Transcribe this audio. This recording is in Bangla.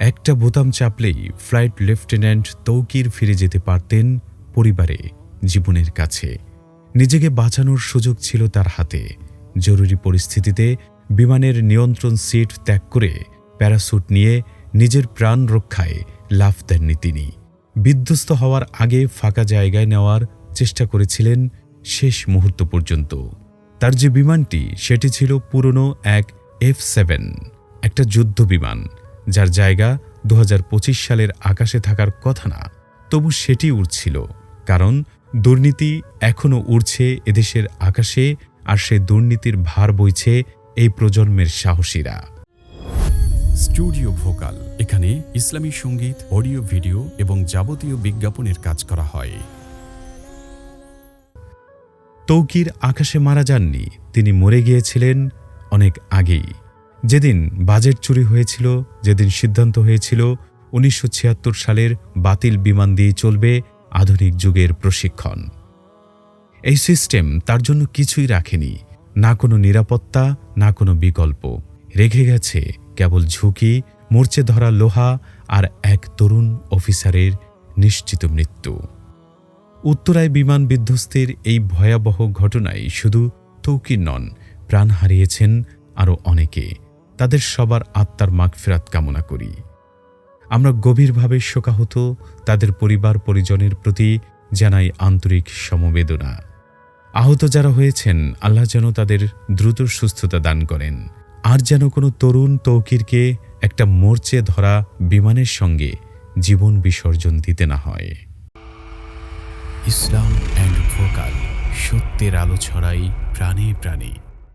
একটা বোতাম চাপলেই ফ্লাইট লেফটেন্যান্ট তৌকির ফিরে যেতে পারতেন পরিবারে, জীবনের কাছে। নিজেকে বাঁচানোর সুযোগ ছিল তার হাতে। জরুরি পরিস্থিতিতে বিমানের নিয়ন্ত্রণ সিট ত্যাগ করে প্যারাসুট নিয়ে নিজের প্রাণ রক্ষায় লাফ দেননি তিনি। বিধ্বস্ত হওয়ার আগে ফাঁকা জায়গায় নেওয়ার চেষ্টা করেছিলেন শেষ মুহূর্ত পর্যন্ত। তার যে বিমানটি, সেটি ছিল পুরনো এক এফ সেভেন, একটা যুদ্ধ বিমান। যার জায়গা দু হাজার পঁচিশ সালের আকাশে থাকার কথা না। তবু সেটি উড়ছিল কারণ দুর্নীতি এখনও উড়ছে এদেশের আকাশে আর সে দুর্নীতির ভার বইছে এই প্রজন্মের সাহসীরা। স্টুডিও ভোকাল এখানে ইসলামী সংগীত অডিও ভিডিও এবং যাবতীয় বিজ্ঞাপনের কাজ করা হয়। তৌকির আকাশে মারা যাননি তিনি মরে গিয়েছিলেন অনেক আগেই। যেদিন বাজেট চুরি হয়েছিল, যেদিন সিদ্ধান্ত হয়েছিল, উনিশশো ছিয়াত্তর সালের বাতিল বিমান দিয়ে চলবে আধুনিক যুগের প্রশিক্ষণ। এই সিস্টেম তার জন্য কিছুই রাখেনি। না কোনো নিরাপত্তা, না কোনো বিকল্প। রেখে গেছে কেবল ঝুঁকি, মরচে ধরা লোহা আর এক তরুণ অফিসারের নিশ্চিত মৃত্যু। উত্তরায় বিমান বিধ্বস্তের এই ভয়াবহ ঘটনায় শুধু তৌকির নন, প্রাণ হারিয়েছেন আরও অনেকে। তাদের সবার আত্মার মাগফিরাত কামনা করি। আমরা গভীরভাবে শোকাহত তাদের পরিবার পরিজনের প্রতি জানাই আন্তরিক সমবেদনা। আহত যারা হয়েছেন, আল্লাহ যেন তাদের দ্রুত সুস্থতা দান করেন। আর যেন কোনো তরুণ তৌকিরকে একটা মোর্চে ধরা বিমানের সঙ্গে জীবন বিসর্জন দিতে না হয়। ইসলাম অ্যান্ড ভোকাল, সত্যের আলো ছড়াই প্রাণে প্রাণে।